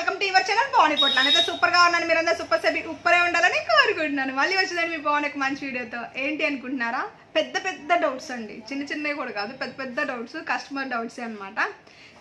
Welcome to your channel Pavan Potla. అయితే సూపర్గా ఉన్నాను. మీరందరూ సూపర్ సెబీ ఉప్పరే ఉండాలని కోరుకుంటున్నాను. మళ్ళీ వచ్చిందండి మీ పవన్ మంచి వీడియోతో. ఏంటి అనుకుంటున్నారా? పెద్ద పెద్ద డౌట్స్ అండి. చిన్న చిన్నవి కూడా కాదు. పెద్ద పెద్ద డౌట్స్ కస్టమర్ డౌట్స్ అనమాట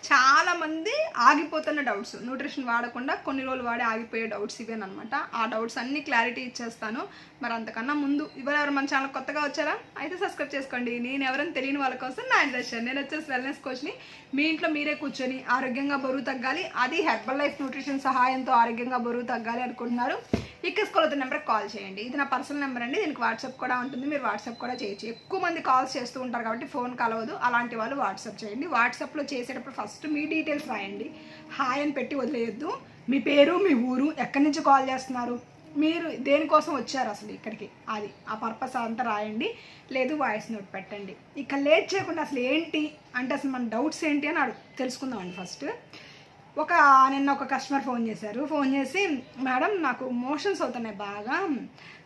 చాలామంది ఆగిపోతున్న డౌట్స్ న్యూట్రిషన్ వాడకుండా కొన్ని రోజులు వాడి ఆగిపోయే డౌట్స్ ఇవేనమాట ఆ డౌట్స్ అన్ని క్లారిటీ ఇచ్చేస్తాను. మరి అంతకన్నా ముందు ఎవరెవరు మన ఛానల్ కొత్తగా వచ్చారా? అయితే సబ్స్క్రైబ్ చేసుకోండి. నేను ఎవరైనా తెలియని వాళ్ళ కోసం నా ఇంట్రెస్ట్ నేను వచ్చేసి వెల్నెస్ కోచ్ని మీ ఇంట్లో మీరే కూర్చొని ఆరోగ్యంగా బరువు తగ్గాలి. అది హెర్బల్ లైఫ్ న్యూట్రిషన్ సహాయంతో ఆరోగ్యంగా బరువు తగ్గాలి అనుకుంటున్నారు. ఇక్కడ స్కూల్ నెంబర్కి కాల్ చేయండి. ఇది నా పర్సనల్ నెంబర్ అండి. దీనికి వాట్సాప్ కూడా ఉంటుంది. మీరు వాట్సాప్ కూడా చేయొచ్చు. ఎక్కువ మంది కాల్స్ చేస్తూ ఉంటారు కాబట్టి ఫోన్ కలవదు. అలాంటి వాళ్ళు వాట్సాప్ చేయండి. వాట్సాప్లో చేసేటప్పుడు ఫస్ట్ మీ డీటెయిల్స్ రాయండి. హాయ్ అని పెట్టి వదిలేయద్దు. మీ పేరు మీ ఊరు ఎక్కడి నుంచి కాల్ చేస్తున్నారు? మీరు దేనికోసం వచ్చారు అసలు ఇక్కడికి? అది ఆ పర్పస్ అంతా రాయండి. లేదు వాయిస్ నోట్ పెట్టండి. ఇక లేట్ చేయకుండా అసలు ఏంటి? అంటే అసలు మన డౌట్స్ ఏంటి అని అడుగు తెలుసుకుందామండి ఫస్ట్. ఒక నిన్న ఒక కస్టమర్ ఫోన్ చేశారు. ఫోన్ చేసి మేడం నాకు మోషన్స్ అవుతున్నాయి బాగా.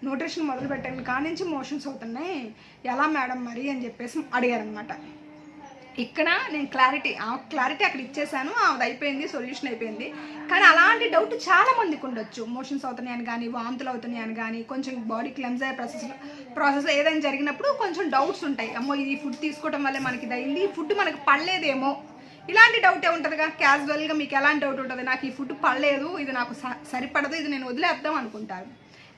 న్యూట్రిషన్ మొదలు పెట్టాను కాడి నుంచి మోషన్స్ అవుతున్నాయి. ఎలా మేడం మరి? అని చెప్పేసి అడిగారు అనమాట ఇక్కడ నేను క్లారిటీ ఆ క్లారిటీ అక్కడ ఇచ్చేసాను. అది అయిపోయింది సొల్యూషన్ అయిపోయింది. కానీ అలాంటి డౌట్ చాలా మందికి ఉండొచ్చు. మోషన్స్ అవుతున్నాయని కానీ వాంతులు అవుతున్నాయని కానీ కొంచెం బాడీ క్లెమ్స్ అయ్యే ప్రాసెస్ ప్రాసెస్ ఏదైనా జరిగినప్పుడు కొంచెం డౌట్స్ ఉంటాయి. అమ్మో ఇది ఫుడ్ తీసుకోవడం వల్లే మనకి ఇది అయింది. ఫుడ్ మనకి పడలేదేమో. ఇలాంటి డౌటే ఉంటుందిగా? క్యాజువల్గా మీకు ఎలాంటి డౌట్ ఉంటుంది? నాకు ఈ ఫుడ్ పడలేదు ఇది నాకు స- సరిపడదు ఇది నేను వదిలేద్దాం అనుకుంటారు.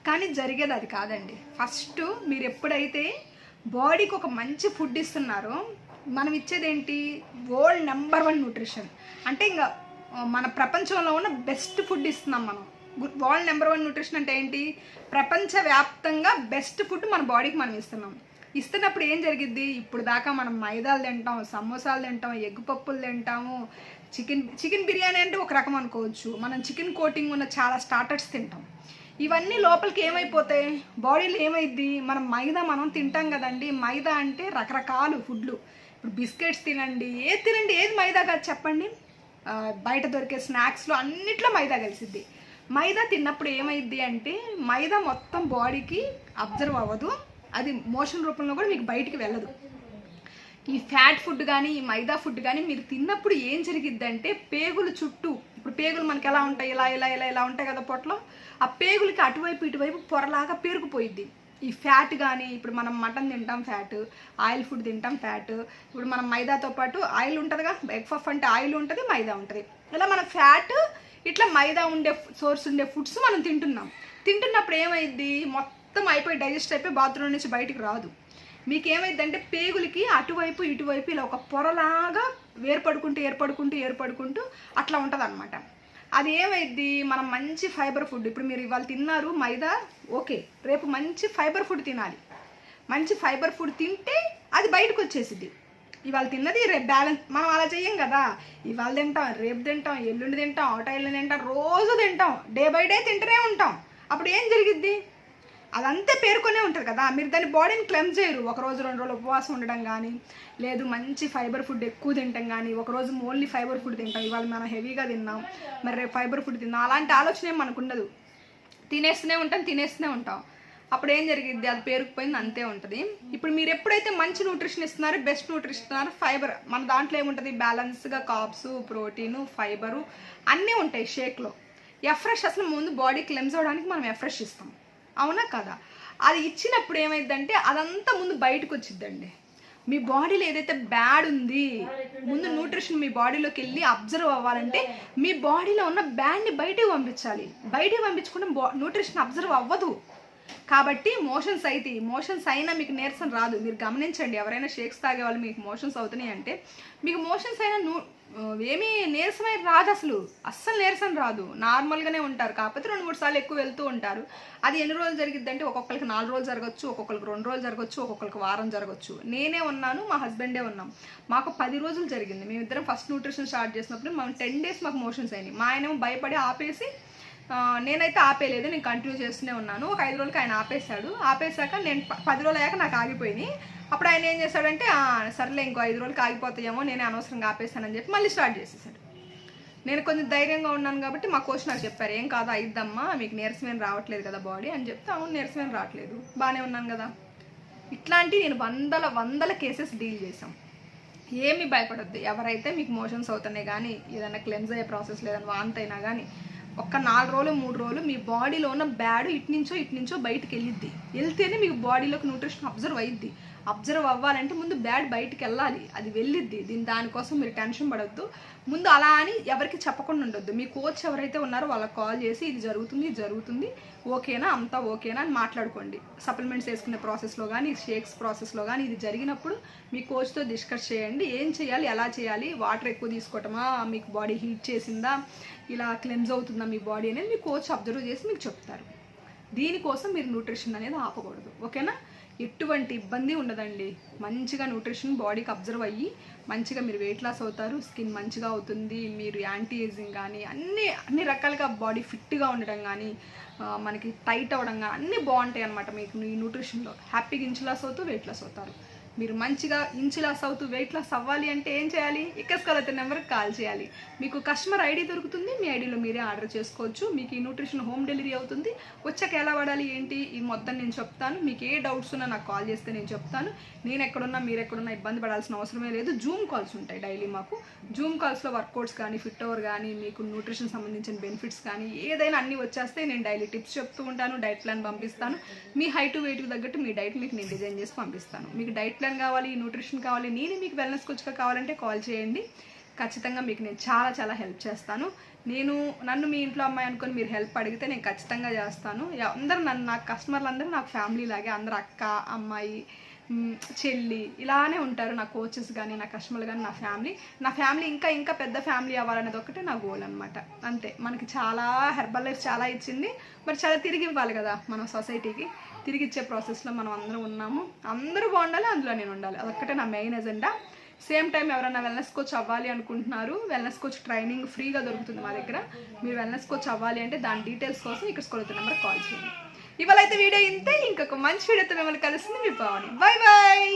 కానీ జరిగేది అది కాదండి. ఫస్ట్ మీరు ఎప్పుడైతే బాడీకి ఒక మంచి ఫుడ్ ఇస్తున్నారో మనం ఇచ్చేది ఏంటి? వరల్డ్ నెంబర్ వన్ న్యూట్రిషన్ అంటే ఇంకా మన ప్రపంచంలో ఉన్న బెస్ట్ ఫుడ్ ఇస్తున్నాం మనం. వరల్డ్ నెంబర్ వన్ న్యూట్రిషన్ అంటే ఏంటి? ప్రపంచవ్యాప్తంగా బెస్ట్ ఫుడ్ మన బాడీకి మనం ఇస్తున్నాం. ఇస్తున్నప్పుడు ఏం జరిగిద్ది? ఇప్పుడు దాకా మనం మైదాలు తింటాం సమోసాలు తింటాం ఎగ్ పప్పులు తింటాము. చికెన్ చికెన్ బిర్యానీ అంటే ఒక రకం అనుకోవచ్చు. మనం చికెన్ కోటింగ్ ఉన్న చాలా స్టార్టర్స్ తింటాం. ఇవన్నీ లోపలికి ఏమైపోతాయి? బాడీలో ఏమైద్ది? మనం మైదా మనం తింటాం కదండి. మైదా అంటే రకరకాల ఫుడ్లు. ఇప్పుడు బిస్కెట్స్ తినండి ఏది తినండి ఏది మైదా కాదు చెప్పండి. బయట దొరికే స్నాక్స్లో అన్నిట్లో మైదా కలిసిద్ది. మైదా తిన్నప్పుడు ఏమైద్ది అంటే మైదా మొత్తం బాడీకి అబ్జర్వ్ అవ్వదు. అది మోషన్ రూపంలో కూడా మీకు బయటికి వెళ్ళదు. ఈ ఫ్యాట్ ఫుడ్ కానీ ఈ మైదా ఫుడ్ కానీ మీరు తిన్నప్పుడు ఏం జరిగిద్దంటే పేగులు చుట్టూ ఇప్పుడు పేగులు మనకి ఎలా ఉంటాయి ఇలా ఇలా ఇలా ఇలా ఉంటాయి కదా పొట్టలో ఆ పేగులకి అటువైపు ఇటువైపు పొరలాగా పేరుకుపోయిద్ది. ఈ ఫ్యాట్ కానీ ఇప్పుడు మనం మటన్ తింటాం ఫ్యాట్ ఆయిల్ ఫుడ్ తింటాం ఫ్యాట్ ఇప్పుడు మనం మైదాతో పాటు ఆయిల్ ఉంటుందిగా ఎగ్ పఫ్ అంటే ఆయిల్ ఉంటుంది మైదా ఉంటుంది. ఇలా మన ఫ్యాట్ ఇట్లా మైదా ఉండే సోర్స్ ఉండే ఫుడ్స్ మనం తింటున్నాం. తింటున్నప్పుడు ఏమైద్ది? మొత్తం మొత్తం అయిపోయి డైజెస్ట్ అయిపోయి బాత్రూమ్ నుంచి బయటికి రాదు. మీకు ఏమైందంటే పేగులకి అటువైపు ఇటువైపు ఇలా ఒక పొరలాగా ఏర్పడుకుంటూ ఏర్పడుకుంటూ ఏర్పడుకుంటూ అట్లా ఉంటుంది అది ఏమైద్ది మనం మంచి ఫైబర్ ఫుడ్ ఇప్పుడు మీరు ఇవాళ తిన్నారు మైదా ఓకే రేపు మంచి ఫైబర్ ఫుడ్ తినాలి. మంచి ఫైబర్ ఫుడ్ తింటే అది బయటకు వచ్చేసిద్ది ఇవాళ తిన్నది రేపు బ్యాలెన్స్ మనం అలా చెయ్యం కదా. ఇవాళ తింటాం రేపు తింటాం ఎల్లుండి తింటాం ఆటో ఎల్లుండి తింటాం రోజు తింటాం డే బై డే తింటూనే ఉంటాం. అప్పుడు ఏం జరిగిద్ది? అదంతా పేర్కొనే ఉంటుంది కదా. మీరు దాని బాడీని క్లెమ్ చేయరు. ఒక రోజు రెండు రోజులు ఉపవాసం ఉండడం కానీ లేదు మంచి ఫైబర్ ఫుడ్ ఎక్కువ తింటాం కానీ ఒక రోజు ఓన్లీ ఫైబర్ ఫుడ్ తింటాం. ఇవాళ మనం హెవీగా తిన్నాం. మరి రేపు ఫైబర్ ఫుడ్ తిన్నాం. అలాంటి ఆలోచన ఏం మనకు ఉండదు. తినేస్తూనే ఉంటాం తినేస్తూనే ఉంటాం. అప్పుడు ఏం జరిగింది అది పేరుకుపోయింది అంతే ఉంటుంది. ఇప్పుడు మీరు ఎప్పుడైతే మంచి న్యూట్రిషన్ ఇస్తున్నారో బెస్ట్ న్యూట్రిషన్ ఇస్తున్నారో ఫైబర్ మన దాంట్లో ఏముంటుంది? బ్యాలెన్స్గా కాప్స్ ప్రోటీను ఫైబరు అన్నీ ఉంటాయి షేక్లో ఎఫ్రెష్ అసలు ముందు బాడీ క్లెమ్స్ అవ్వడానికి మనం ఎఫ్రెష్ ఇస్తాం. అవునా కదా? అది ఇచ్చినప్పుడు ఏమైందంటే అదంతా ముందు బయటకు వచ్చిద్దండి. మీ బాడీలో ఏదైతే బ్యాడ్ ఉంది ముందు న్యూట్రిషన్ మీ బాడీలోకి వెళ్ళి అబ్జర్వ్ అవ్వాలంటే మీ బాడీలో ఉన్న బ్యాడ్ని బయటికి పంపించాలి. బయటికి పంపించుకుంటే న్యూట్రిషన్ అబ్జర్వ్ అవ్వదు. కాబట్టి మోషన్స్ అయితే మోషన్స్ అయినా మీకు నీరసం రాదు. మీరు గమనించండి ఎవరైనా షేక్స్ తాగే వాళ్ళు మీకు మోషన్స్ అవుతున్నాయి అంటే మీకు మోషన్స్ అయినా ఏమీ నీరసమై రాదు అసలు. అస్సలు నీరసం రాదు. నార్మల్గానే ఉంటారు. కాకపోతే రెండు మూడు సార్లు ఎక్కువ వెళ్తూ ఉంటారు. అది ఎన్ని రోజులు జరిగిద్ది అంటే ఒక్కొక్కరికి నాలుగు రోజులు జరగచ్చు ఒక్కొక్కరికి రెండు రోజులు జరగచ్చు ఒక్కొక్కరికి వారం జరగచ్చు. నేనే ఉన్నాను మా హస్బెండే ఉన్నాం. మాకు పది రోజులు జరిగింది. మేమిద్దరం ఫస్ట్ న్యూట్రిషన్ స్టార్ట్ చేసినప్పుడు మేము టెన్ డేస్ మాకు మోషన్స్ అయినాయి. మా ఆయనేమో భయపడి ఆపేసి నేనైతే ఆపేయలేదు నేను కంటిన్యూ చేస్తూనే ఉన్నాను. ఒక ఐదు రోజులకి ఆయన ఆపేశాడు. ఆపేశాక నేను పది రోజులు అయ్యాక నాకు ఆగిపోయినాయి అప్పుడు ఆయన ఏం చేశాడంటే సర్లే ఇంకో ఐదు రోజులకి ఆగిపోతాయేమో నేనే అనవసరంగా ఆపేశానని చెప్పి మళ్ళీ స్టార్ట్ చేసేసాడు. నేను కొంచెం ధైర్యంగా ఉన్నాను కాబట్టి మా కోచ్ నాకు చెప్పారు ఏం కాదు అయిద్దమ్మా మీకు నీరసమేం రావట్లేదు కదా బాడీ అని చెప్తే అవును నీరసమేం రావట్లేదు బాగానే ఉన్నాను కదా. ఇట్లాంటి నేను వందల వందల కేసెస్ డీల్ చేశాం. ఏమీ భయపడొద్దు. ఎవరైతే మీకు మోషన్స్ అవుతున్నాయి కానీ ఏదైనా క్లెన్స్ అయ్యే ప్రాసెస్ లేదని వాంతైనా అయినా కానీ ఒక్క నాలుగు రోజులు మూడు రోజులు మీ బాడీలో ఉన్న బ్యాడ్ ఇటు నుంచో ఇటు నుంచో బయటకు వెళ్ళిద్ది. వెళ్తేనే మీకు బాడీలోకి న్యూట్రిషన్ అబ్జర్వ్ అయ్యిద్ది అబ్జర్వ్ అవ్వాలంటే ముందు బ్యాడ్ బయటికి వెళ్ళాలి. అది వెళ్ళిద్ది. దీని దానికోసం మీరు టెన్షన్ పడవద్దు ముందు అలా అని ఎవరికి చెప్పకుండా ఉండొద్దు. మీ కోచ్ ఎవరైతే ఉన్నారో వాళ్ళకి కాల్ చేసి ఇది జరుగుతుంది ఇది జరుగుతుంది. ఓకేనా అంతా ఓకేనా అని మాట్లాడుకోండి. సప్లిమెంట్స్ వేసుకునే ప్రాసెస్లో కానీ షేక్స్ ప్రాసెస్లో కానీ ఇది జరిగినప్పుడు మీ కోచ్తో డిస్కస్ చేయండి. ఏం చేయాలి? ఎలా చేయాలి? వాటర్ ఎక్కువ తీసుకోవటమా? మీకు బాడీ హీట్ చేసిందా? ఇలా క్లెన్స్ అవుతుందా మీ బాడీ అనేది మీ కోచ్ అబ్జర్వ్ చేసి మీకు చెప్తారు. దీనికోసం మీరు న్యూట్రిషన్ అనేది ఆపకూడదు. ఓకేనా ఎటువంటి ఇబ్బంది ఉండదండి. మంచిగా న్యూట్రిషన్ బాడీకి అబ్జర్వ్ అయ్యి మంచిగా మీరు వెయిట్ లాస్ అవుతారు స్కిన్ మంచిగా అవుతుంది మీరు యాంటీ ఏజింగ్ కానీ అన్ని అన్ని రకాలుగా బాడీ ఫిట్గా ఉండడం కానీ మనకి టైట్ అవ్వడం కానీ అన్నీ బాగుంటాయి అనమాట మీకు ఈ న్యూట్రిషన్లో. హ్యాపీగా ఇంచ్ లాస్ అవుతూ వెయిట్ లాస్ అవుతారు. మీరు మంచిగా ఇంచు లాస్ అవుతూ వెయిట్ లాస్ అవ్వాలి అంటే ఏం చేయాలి? ఇక్కడ అయితే నెంబర్కి కాల్ చేయాలి. మీకు కస్టమర్ ఐడి దొరుకుతుంది మీ ఐడిలో మీరే ఆర్డర్ చేసుకోవచ్చు. మీకు ఈ న్యూట్రిషన్ హోమ్ డెలివరీ అవుతుంది. వచ్చాక ఎలా వాడాలి ఏంటి? ఈ మొత్తం నేను చెప్తాను. మీకు ఏ డౌట్స్ ఉన్నా నాకు కాల్ చేస్తే నేను చెప్తాను. నేను ఎక్కడున్నా మీరు ఎక్కడున్నా ఇబ్బంది పడాల్సిన అవసరమే లేదు. జూమ్ కాల్స్ ఉంటాయి డైలీ మాకు. జూమ్ కాల్స్లో వర్కౌట్స్ కానీ ఫిట్ ఓవర్ కానీ మీకు న్యూట్రిషన్ సంబంధించిన బెనిఫిట్స్ కానీ ఏదైనా అన్నీ వచ్చేస్తే నేను డైలీ టిప్స్ చెప్తూ ఉంటాను డైట్ ప్లాన్ పంపిస్తాను. మీ హైట్ వెయిట్కి తగ్గట్టు మీ డైట్ మీకు నేను డిజైన్ చేసి పంపిస్తాను. మీకు డైట్ ప్లాన్ కావాలి న్యూట్రిషన్ కావాలి నేను మీకు వెల్నెస్ కోచ్గా కావాలంటే కాల్ చేయండి. ఖచ్చితంగా మీకు నేను చాలా చాలా హెల్ప్ చేస్తాను. నేను నన్ను మీ ఇంట్లో అమ్మాయి అనుకొని మీరు హెల్ప్ అడిగితే నేను ఖచ్చితంగా చేస్తాను. ఎ- అందరూ నన్ను నా కస్టమర్లు అందరూ నాకు ఫ్యామిలీ లాగే అందరు అక్క అమ్మాయి చెల్లి ఇలానే ఉంటారు. నా కోచెస్ కానీ నా కస్టమర్లు కానీ నా ఫ్యామిలీ నా ఫ్యామిలీ ఇంకా ఇంకా పెద్ద ఫ్యామిలీ అవ్వాలనేది ఒకటే నా గోల్ అనమాట అంతే. మనకి చాలా హెర్బల్ లైఫ్ చాలా ఇచ్చింది. మరి చాలా తిరిగి ఇవ్వాలి కదా మన సొసైటీకి తిరిగిచ్చే ప్రాసెస్లో మనం అందరం ఉన్నాము. అందరూ బాగుండాలి అందులో నేను ఉండాలి. అదొక్కటే నా మెయిన్ ఎజెండా. సేమ్ టైం ఎవరైనా వెల్నెస్ కోచ్ అవ్వాలి అనుకుంటున్నారు వెల్నెస్ కోచ్ ట్రైనింగ్ ఫ్రీగా దొరుకుతుంది మా దగ్గర. మీరు వెల్నెస్ కోచ్ అవ్వాలి అంటే దాని డీటెయిల్స్ కోసం ఇక్కడ స్కూల్ నెంబర్ కాల్ చేయండి. ఇవాళ అయితే వీడియో ఇంతే. ఇంకొక మంచి వీడియోతో మిమ్మల్ని కలుస్తుంది మీ పావని. Bye bye